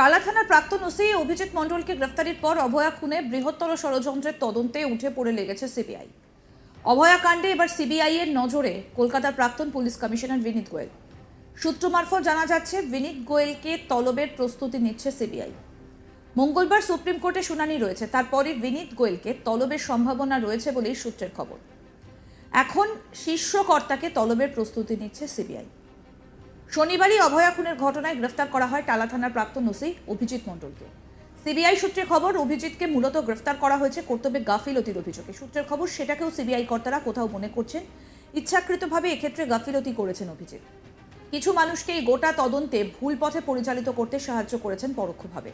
টালা থানার প্রাক্তন ওসি অভিজিৎ মণ্ডলকে গ্রেফতারির পর অভয়া খুনে বৃহত্তর ষড়যন্ত্রের তদন্তে উঠে পড়ে লেগেছে সিবিআই। অভয়া কাণ্ডে এবার সিবিআই এর নজরে কলকাতার প্রাক্তন পুলিশ কমিশনার বিনীত গোয়েল। সূত্র মারফত জানা যাচ্ছে, বিনীত গোয়েলকে তলবের প্রস্তুতি নিচ্ছে সিবিআই। মঙ্গলবার সুপ্রিম কোর্টে শুনানি রয়েছে, তারপরই বিনীত গোয়েলকে তলবের সম্ভাবনা রয়েছে বলেই সূত্রের খবর। এখন শীর্ষকর্তাকে তলবের প্রস্তুতি নিচ্ছে সিবিআই। শনিবারই অভয়া খুনের ঘটনায় গ্রেফতার করা হয় টালা থানার প্রাক্তন ওসি অভিজিৎ মণ্ডলকে। সিবিআই সূত্রে খবর, অভিজিৎকে মূলত গ্রেফতার করা হয়েছে কর্তব্যে গাফিলতির অভিযোগে। সূত্রের খবর, সেটাকেও সিবিআই কর্তারা কোথাও মনে করছেন। ইচ্ছাকৃতভাবে এক্ষেত্রে গাফিলতি করেছেন অভিজিৎ। কিছু মানুষকে এই গোটা তদন্তে ভুল পথে পরিচালিত করতে সাহায্য করেছেন পরোক্ষভাবে।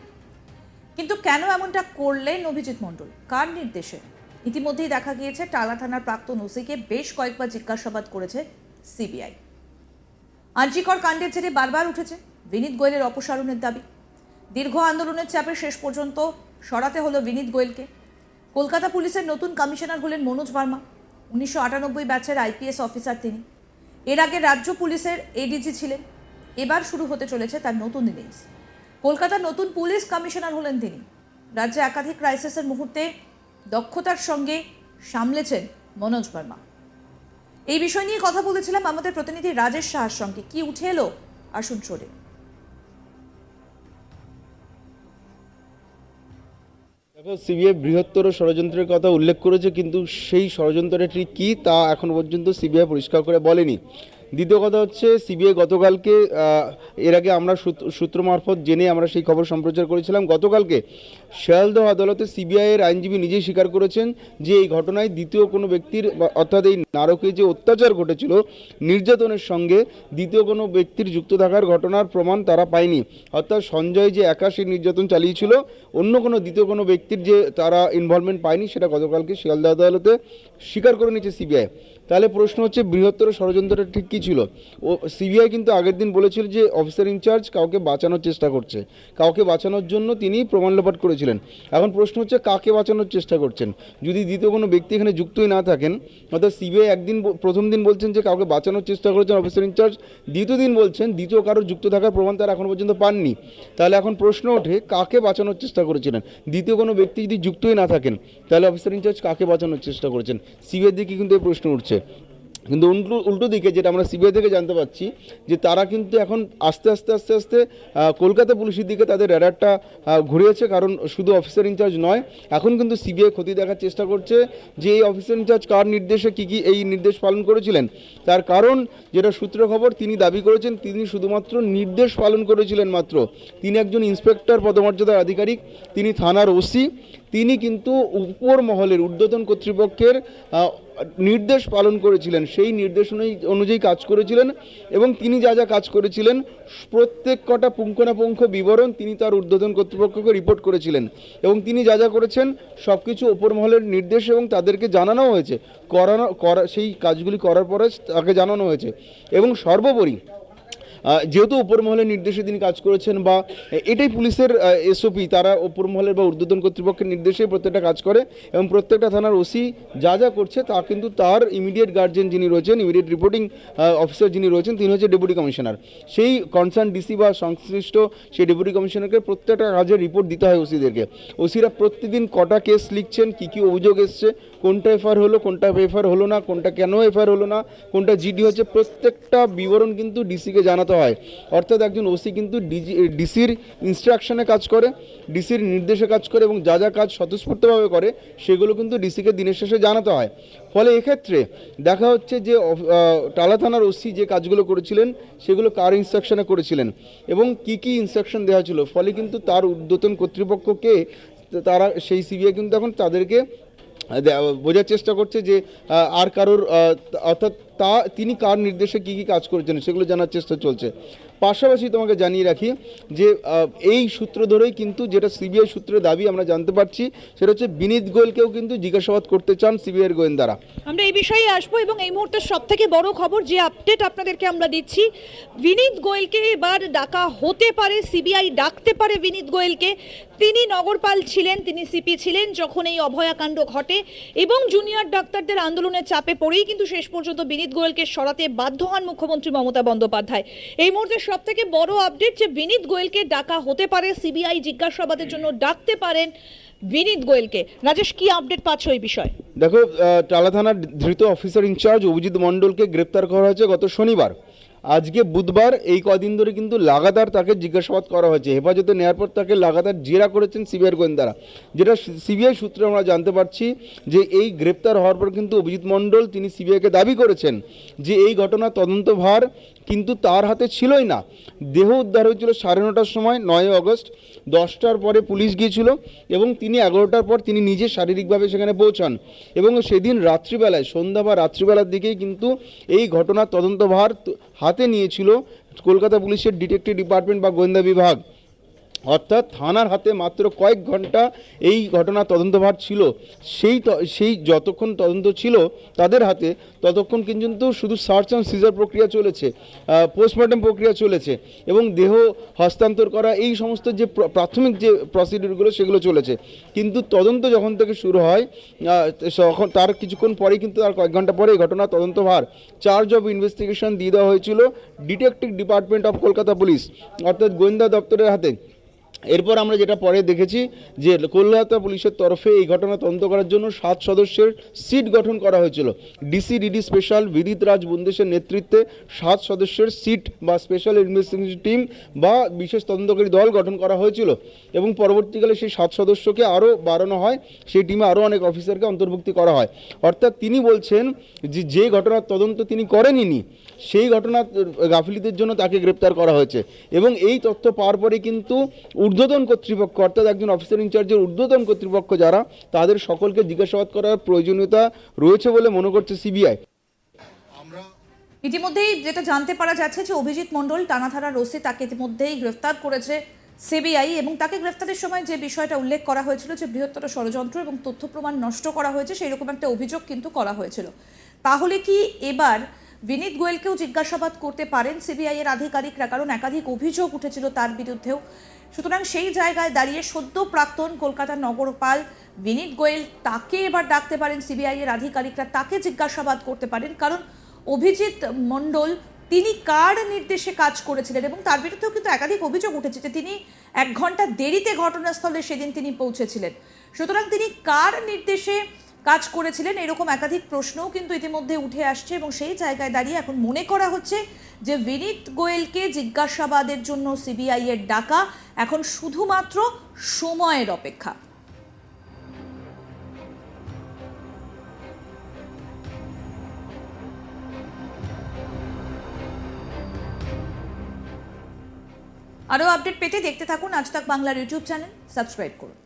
কিন্তু কেন এমনটা করলেন অভিজিৎ মণ্ডল? কার নির্দেশে? ইতিমধ্যেই দেখা গিয়েছে, টালা থানার প্রাক্তন ওসিকে বেশ কয়েকবার জিজ্ঞাসাবাদ করেছে সিবিআই। আর্জিকর কাণ্ডের জেরে বারবার উঠেছে বিনীত গোয়েলের অপসারণের দাবি। দীর্ঘ আন্দোলনের চাপে শেষ পর্যন্ত সরাতে হলো বিনীত গোয়েলকে। কলকাতা পুলিশের নতুন কমিশনার হলেন মনোজ ভার্মা, উনিশশো আটানব্বই ব্যাচের আইপিএস অফিসার তিনি। এর আগে রাজ্য পুলিশের এডিজি ছিলেন, এবার শুরু হতে চলেছে তার নতুন ইনিংস। কলকাতার নতুন পুলিশ কমিশনার হলেন তিনি। রাজ্যে একাধিক ক্রাইসিসের মুহূর্তে দক্ষতার সঙ্গে সামলেছেন মনোজ ভার্মা। এই বিষয় নিয়ে কথা বলেছিলাম আমাদের প্রতিনিধি রাজেশ শাহর সঙ্গে। কি উঠে এলো? আসুন শোনে সিবিআই বৃহত্তর ষড়যন্ত্রের কথা উল্লেখ করেছে, কিন্তু সেই ষড়যন্ত্রটি কী তা এখন পর্যন্ত সিবিআই পরিষ্কার করে বলেনি। দ্বিতীয় কথা হচ্ছে সিবিআই গতকালকে এর আগে আমরা সূত্র- মারফত জেনে আমরা সেই খবর সম্প্রচার করেছিলাম। গতকালকে শিয়ালদহ আদালতে সিবিআই এর আইনজীবী নিজেই স্বীকার করেছেন যে এই ঘটনায় দ্বিতীয় কোনো ব্যক্তির অর্থাৎ এই নারকে যে অত্যাচার ঘটেছিল, নির্যাতনের সঙ্গে দ্বিতীয় কোনো ব্যক্তির যুক্ত থাকার ঘটনার প্রমাণ তারা পায়নি। অর্থাৎ সঞ্জয় যে একা সেই নির্যাতন চালিয়েছিল, অন্য কোনো দ্বিতীয় কোনো ব্যক্তির যে তারা ইনভলভমেন্ট পায়নি, সেটা গতকালকে শিয়ালদা আদালতে স্বীকার করে নিয়েছে সিবিআই তাহলে প্রশ্ন হচ্ছে বৃহত্তর ষড়যন্ত্রটা ঠিক কী ছিল? ও সিবিআই কিন্তু আগের দিন বলেছিল যে অফিসার ইনচার্জ কাউকে বাঁচানোর চেষ্টা করছে। কাউকে বাঁচানোর জন্য তিনি প্রমাণ লোপাট করেছিলেন। এখন প্রশ্ন হচ্ছে কাকে বাঁচানোর চেষ্টা করছেন? যদি দ্বিতীয় কোনো ব্যক্তি এখানে যুক্তই না থাকেন, অর্থাৎ সিবিআই একদিন প্রথম দিন বলছেন যে কাউকে বাঁচানোর চেষ্টা করেছেন অফিসার ইনচার্জ দ্বিতীয় দিন বলছেন দ্বিতীয় কারোর যুক্ত থাকার প্রমাণ তারা এখন পর্যন্ত পাননি। তাহলে এখন প্রশ্ন ওঠে কাকে বাঁচানোর চেষ্টা করেছিলেন? দ্বিতীয় কোনো ব্যক্তি যদি যুক্তই না থাকেন, তাহলে অফিসার ইনচার্জ কাকে বাঁচানোর চেষ্টা করেছেন? সিবিআই দিকে কিন্তু এই প্রশ্ন উঠছে। কিন্তু উল্টো উল্টো দিকে যেটা আমরা সিবিআই থেকে জানতে পারছি যে তারা কিন্তু এখন আস্তে আস্তে আস্তে আস্তে কলকাতা পুলিশের দিকে তাদের র্যাডারটা ঘুরিয়েছে, কারণ শুধু অফিসার ইনচার্জ নয়, এখন কিন্তু সিবিআই ক্ষতি দেখার চেষ্টা করছে যে এই অফিসার ইনচার্জ কার নির্দেশে কী কী এই নির্দেশ পালন করেছিলেন। তার কারণ যেটা সূত্র খবর, তিনি দাবি করেছেন, তিনি শুধুমাত্র নির্দেশ পালন করেছিলেন মাত্র। তিনি একজন ইন্সপেক্টর পদমর্যাদার আধিকারিক, তিনি থানার ওসি, তিনি কিন্তু উপর মহলের, ঊর্ধ্বতন কর্তৃপক্ষের নির্দেশ পালন করেছিলেন, সেই নির্দেশ অনুযায়ী- কাজ করেছিলেন এবং তিনি যা যা কাজ করেছিলেন, প্রত্যেক কটা পুঙ্খানাপুঙ্খ বিবরণ তিনি তার ঊর্ধ্বতন কর্তৃপক্ষকে রিপোর্ট করেছিলেন এবং তিনি যা যা করেছেন সব কিছু ওপর মহলের নির্দেশ এবং তাদেরকে জানানো হয়েছে। করানো, করা, সেই কাজগুলি করার পরে তাকে জানানো হয়েছে। এবং সর্বোপরি যেহেতু উপর মহলের নির্দেশে তিনি কাজ করেছেন বা এটাই পুলিশের এসওপি তারা উপর মহলের বা ঊর্ধ্বতন কর্তৃপক্ষের নির্দেশে প্রত্যেকটা কাজ করে এবং প্রত্যেকটা থানার ওসি যা যা করছে তা কিন্তু তার ইমিডিয়েট গার্জেন যিনি রয়েছেন ইমিডিয়েট রিপোর্টিং অফিসার যিনি রয়েছেন, তিনি হচ্ছে ডেপুটি কমিশনার সেই কনসার্ন ডিসি বা সংশ্লিষ্ট সেই ডেপুটি কমিশনারকে প্রত্যেকটা কাজের রিপোর্ট দিতে হয় ওসিদেরকে ওসিরা প্রতিদিন কটা কেস লিখছেন, কী কী অভিযোগ এসছে, কোনটা এফআইআর হলো, কোনটা এফআইআর হলো না, কোনটা কেন এফআইআর হলো না, কোনটা জিডি হচ্ছে, প্রত্যেকটা বিবরণ কিন্তু ডিসিকে জানাতে হয়। অর্থাৎ একজন ওসি কিন্তু ডিজি ডিসির ইনস্ট্রাকশনে কাজ করে ডিসির নির্দেশে কাজ করে এবং যা যা কাজ স্বতঃস্ফূর্তভাবে করে, সেগুলো কিন্তু ডিসিকে দিনের শেষে জানাতে হয়। ফলে এক্ষেত্রে দেখা হচ্ছে যে টালা থানার ওসি যে কাজগুলো করেছিলেন, সেগুলো কার ইনস্ট্রাকশনে করেছিলেন এবং কি কি ইনস্ট্রাকশন দেওয়া ছিল? ফলে কিন্তু তার ঊর্ধ্বতন কর্তৃপক্ষকে তারা, সেই সিবিআই কিন্তু এখন তাদেরকে বোঝার চেষ্টা করছে যে আর কারোর অর্থাৎ তা তিনি কার নির্দেশে কী কী কাজ করেছেন সেগুলো জানার চেষ্টা চলছে। পাশাপাশি তোমাকে জানিয়ে রাখি যে এই সূত্র ধরেই কিন্তু যেটা সিবিআই সূত্রে দাবি আমরা জানতে পারছি, সেটা হচ্ছে বিনীত গোয়েলকেও কিন্তু জিজ্ঞাসাবাদ করতে চান সিবিআইয়ের গোয়েন্দারা। আমরা এই বিষয়ে আসব এবং এই মুহূর্তে সব থেকে বড় খবর যে আপডেট আপনাদেরকে আমরা দিচ্ছি, বিনীত গোয়েলকে এবার ডাকা হতে পারে, সিবিআই ডাকতে পারে বিনীত গোয়েলকে। তিনি নগরপাল ছিলেন, তিনি সিপি ছিলেন যখন এই অভয়াকাণ্ড ঘটে এবং জুনিয়র ডাক্তারদের আন্দোলনের চাপে পড়েই কিন্তু শেষ পর্যন্ত বিনীত গোয়েলকে সরাতে বাধ্য হন মুখ্যমন্ত্রী মমতা বন্দ্যোপাধ্যায়। এই মুহূর্তে সব থেকে বড় আপডেট যে বিনীত গোয়েলকে ডাকা হতে পারে সিবিআই জিজ্ঞাসাবাদের জন্য ডাকতে পারেন বিনীত গোয়েলকে। রাজেশ, কি আপডেট পাচ্ছ এই বিষয়ে? দেখো টালা থানার ধৃত অফিসার ইনচার্জ অভিজিৎ মণ্ডলকে গ্রেপ্তার করা হয়েছে গত শনিবার। আজকে বুধবার এই কদিন ধরে কিন্তু লাগাতার তাকে জিজ্ঞাসাবাদ করা হয়েছে। হেফাজতে নেওয়ার পর তাকে লাগাতার জেরা করেছেন সিবিআই গোয়েন্দারা। যেটা সিবিআই সূত্রে আমরা জানতে পারছি যে এই গ্রেপ্তার হওয়ার পর কিন্তু অভিজিৎ মণ্ডল তিনি সিবিআইকে দাবি করেছেন যে এই ঘটনা তদন্তভার কিন্তু তার হাতে ছিলই না। দেহ উদ্ধার হয়েছিল সাড়ে নটার সময়, নয় আগস্ট দশটার পরে পুলিশ গিয়েছিল এবং তিনি এগারোটার পর তিনি নিজে শারীরিকভাবে সেখানে পৌঁছান। এবং সেদিন রাত্রিবেলায়, সন্ধ্যা বা রাত্রিবেলার দিকেই কিন্তু এই ঘটনার তদন্তভার হাতে নিয়েছিল কলকাতা পুলিশের ডিটেকটিভ ডিপার্টমেন্ট বা গোয়েন্দা বিভাগ। অর্থাৎ থানার হাতে মাত্র কয়েক ঘণ্টা এই ঘটনা তদন্তভার ছিল। সেই সেই যতক্ষণ তদন্ত ছিল তাদের হাতে, ততক্ষণ কিন্তু শুধু সার্চ অ্যান্ড সিজার প্রক্রিয়া চলেছে পোস্টমর্টম প্রক্রিয়া চলেছে এবং দেহ হস্তান্তর করা এই সমস্ত যে প্র- প্রাথমিক যে প্রসিডিউরগুলো সেগুলো চলেছে। কিন্তু তদন্ত যখন থেকে শুরু হয় তখন তার কিছুক্ষণ পরেই কিন্তু তার কয়েক ঘণ্টা পরে এই ঘটনা তদন্তভার। চার্জ অফ ইনভেস্টিগেশন দিয়ে দেওয়া হয়েছিল detective department of Kolkata police অর্থাৎ গোয়েন্দা দপ্তরের হাতে। এরপর আমরা যেটা পরে দেখেছি যে কলকাতা পুলিশের তরফে এই ঘটনা তদন্ত করার জন্য সাত সদস্যের সিট গঠন করা হয়েছিল। ডিসি, ডিডি স্পেশাল, বিদিত রাজ বুন্দেশের নেতৃত্বে সাত সদস্যের সিট বা স্পেশাল ইনভেস্টিগেশন টিম বা বিশেষ তদন্তকারী দল গঠন করা হয়েছিল এবং পরবর্তীকালে সেই সাত সদস্যকে আরও বাড়ানো হয়, সেই টিমে আরও অনেক অফিসারকে অন্তর্ভুক্তি করা হয়। অর্থাৎ তিনি বলছেন যে যে ঘটনার তদন্ত তিনি করেননি, সেই ঘটনার গাফিলিদের জন্য তাকে গ্রেপ্তার করা হয়েছে এবং এই তথ্য পাওয়ার পরে কিন্তু ঊর্ধ্বতন কর্তৃপক্ষ অর্থাৎ একজন অফিসার ইনচার্জের ঊর্ধ্বতন কর্তৃপক্ষ যারা তাদের সকলকে জিজ্ঞাসাবাদ করার প্রয়োজনীয়তা রয়েছে বলে মনে করছে সিবিআই ইতিমধ্যেই যেটা জানতে পারা যাচ্ছে যে অভিজিৎ মণ্ডল টানাথারা রসি তাকে ইতিমধ্যেই গ্রেফতার করেছে সিবিআই এবং তাকে গ্রেফতারের সময় যে বিষয়টা উল্লেখ করা হয়েছিল যে বৃহত্তর ষড়যন্ত্র এবং তথ্য প্রমাণ নষ্ট করা হয়েছে সেই রকম একটা অভিযোগ কিন্তু করা হয়েছিল। তাহলে কি এবার বিনীত গোয়েলকেও জিজ্ঞাসাবাদ করতে পারেন সিবিআই এর আধিকারিকরা? কারণ একাধিক অভিযোগ উঠেছিল তার বিরুদ্ধেও। সুতরাং সেই জায়গায় দাঁড়িয়ে সদ্য প্রাক্তন কলকাতার নগরপাল বিনীত গোয়েল তাকে এবার ডাকতে পারেন সিবিআই এর আধিকারিকরা, তাকে জিজ্ঞাসাবাদ করতে পারেন। কারণ অভিজিৎ মণ্ডল, তিনি কার নির্দেশে কাজ করেছিলেন এবং তার বিরুদ্ধেও কিন্তু একাধিক অভিযোগ উঠেছে যে তিনি এক ঘণ্টা দেরিতে ঘটনাস্থলে সেদিন তিনি পৌঁছেছিলেন। সুতরাং তিনি কার নির্দেশে কাজ করেছিলেন এরকম একাধিক প্রশ্নও কিন্তু ইতিমধ্যে উঠে আসছে এবং সেই জায়গায় দাঁড়িয়ে এখন মনে করা হচ্ছে যে বিনীত গোয়েলকে জিজ্ঞাসাবাদের জন্য সিবিআই এর ডাকা এখন শুধুমাত্র সময়ের অপেক্ষা। আরও আপডেট পেতে দেখতে থাকুন আজ তাক বাংলার ইউটিউব চ্যানেল, সাবস্ক্রাইব করুন।